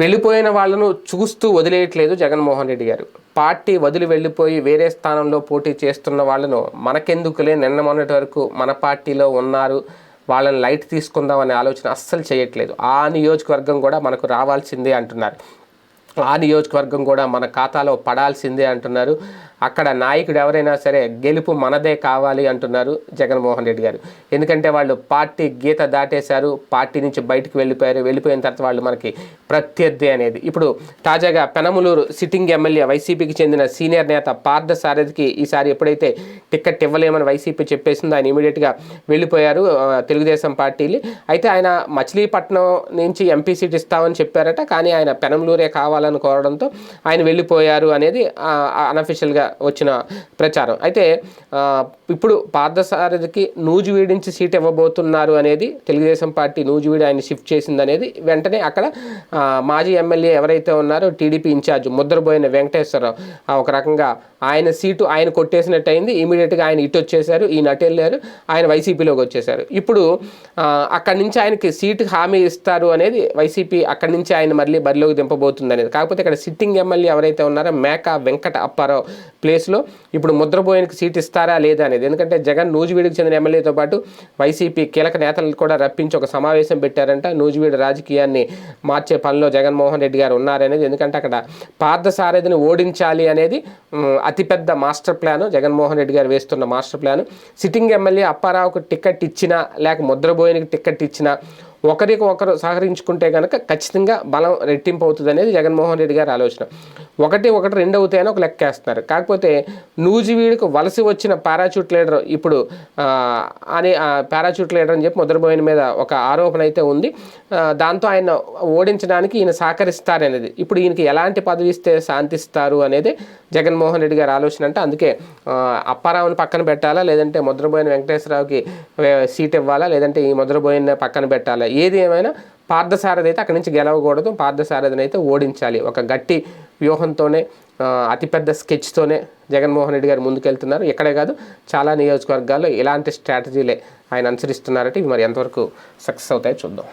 వెళ్ళిపోయిన వాళ్ళను చూస్తూ వదిలేయట్లేదు జగన్మోహన్ రెడ్డి గారు. పార్టీ వదిలి వెళ్ళిపోయి వేరే స్థానంలో పోటీ చేస్తున్న వాళ్ళను మనకెందుకులే? నిన్న మొన్నటి వరకు మన పార్టీలో ఉన్నారు. వాళ్ళని లైట్ తీసుకుందాం అనే ఆలోచన అస్సలు చేయట్లేదు. ఆ నియోజకవర్గం కూడా మనకు రావాల్సిందే అంటున్నారు. ఆ నియోజకవర్గం కూడా మన ఖాతాలో పడాల్సిందే అంటున్నారు. అక్కడ నాయకుడు ఎవరైనా సరే గెలుపు మనదే కావాలి అంటున్నారు జగన్మోహన్ రెడ్డి గారు. ఎందుకంటే వాళ్ళు పార్టీ గీత దాటేశారు పార్టీ నుంచి బయటకు వెళ్ళిపోయారు వెళ్ళిపోయిన తర్వాత వాళ్ళు మనకి ప్రత్యర్థి అనేది. ఇప్పుడు తాజాగా పెనమలూరు సిట్టింగ్ ఎమ్మెల్యే వైసీపీకి చెందిన సీనియర్ నేత పార్థ సారథికి ఈసారి ఎప్పుడైతే టికెట్ ఇవ్వలేమని వైసీపీ చెప్పేసిందో ఆయన ఇమీడియట్గా వెళ్ళిపోయారు తెలుగుదేశం పార్టీలు. అయితే ఆయన మచిలీపట్నం నుంచి ఎంపీ సీట్ ఇస్తామని చెప్పారట కానీ ఆయన పెనమలూరే కావాలి కావాలని కోరడంతో ఆయన వెళ్ళిపోయారు అనేది అనఫిషియల్గా వచ్చిన ప్రచారం. అయితే ఇప్పుడు పార్థసారథికి నూజివీడి నుంచి సీట్ ఇవ్వబోతున్నారు అనేది తెలుగుదేశం పార్టీ నూజివీడి ఆయన షిఫ్ట్ చేసింది అనేది వెంటనే అక్కడ మాజీ ఎమ్మెల్యే ఎవరైతే ఉన్నారో టీడీపీ ఇన్ఛార్జ్ ముద్రబోయిన వెంకటేశ్వరరావు ఒక రకంగా ఆయన సీటు ఆయన కొట్టేసినట్టు అయింది ఇమీడియట్గా ఆయన ఇటు వచ్చేసారు ఈయన అటు వెళ్ళారు ఆయన వైసీపీలోకి వచ్చేసారు ఇప్పుడు అక్కడి నుంచి ఆయనకి సీటు హామీ ఇస్తారు అనేది వైసీపీ అక్కడి నుంచి ఆయన మళ్ళీ బరిలోకి దింపబోతుంది అనేది కాకపోతే ఇక్కడ సిట్టింగ్ ఎమ్మెల్యే ఎవరైతే ఉన్నారో మేకా వెంకట అప్పారావు ప్లేస్లో ఇప్పుడు ముద్రబోయనికి సీట్ ఇస్తారా లేదా అనేది. ఎందుకంటే జగన్ నూజివీడికి చెందిన ఎమ్మెల్యేతో పాటు వైసీపీ కీలక నేతలు కూడా రప్పించి ఒక సమావేశం పెట్టారంట. నూజివీడు రాజకీయాన్ని మార్చే పనిలో జగన్మోహన్ రెడ్డి గారు ఉన్నారనేది. ఎందుకంటే అక్కడ పార్థసారథిని ఓడించాలి అనేది అతిపెద్ద మాస్టర్ ప్లాన్. జగన్మోహన్ రెడ్డి గారు వేస్తున్న మాస్టర్ ప్లాన్. సిట్టింగ్ ఎమ్మెల్యే అప్పారావుకు టికెట్ ఇచ్చినా లేక ముద్రబోయనికి టికెట్ ఇచ్చినా ఒకరికి ఒకరు సహకరించుకుంటే కనుక ఖచ్చితంగా బలం రెట్టింపు అవుతుంది అనేది జగన్మోహన్ రెడ్డి గారి ఆలోచన. ఒకటి ఒకటి రెండు అవుతాయని ఒక లెక్కేస్తున్నారు కాకపోతే నూజివీడుకు వలస వచ్చిన పారాచూట్ లీడర్ ఇప్పుడు ఆ, అని పారాచూట్ లీడర్ అని చెప్పి ముద్రబోయిన మీద ఒక ఆరోపణ అయితే ఉంది. దాంతో ఆయన ఓడించడానికి ఈయన సహకరిస్తారనేది. ఇప్పుడు ఈయనకి ఎలాంటి పదవి ఇస్తే శాంతిస్తారు అనేది జగన్మోహన్ రెడ్డి గారి ఆలోచన అంటే అందుకే అప్పారావుని పక్కన పెట్టాలా లేదంటే ముద్రబోయిన వెంకటేశ్వరరావుకి సీట్ ఇవ్వాలా లేదంటే ఈ ముద్రబోయిన పక్కన పెట్టాలా ఏది ఏమైనా పార్థసారథి అయితే అక్కడి నుంచి గెలవకూడదు. పార్థసారథిని అయితే ఓడించాలి. ఒక గట్టి వ్యూహంతోనే అతిపెద్ద స్కెచ్తోనే జగన్మోహన్ రెడ్డి గారు ముందుకెళ్తున్నారు. ఇక్కడే కాదు చాలా నియోజకవర్గాల్లో ఇలాంటి స్ట్రాటజీలే ఆయన అనుసరిస్తున్నారంటే. ఇవి మరి ఎంతవరకు సక్సెస్ అవుతాయో చూద్దాం.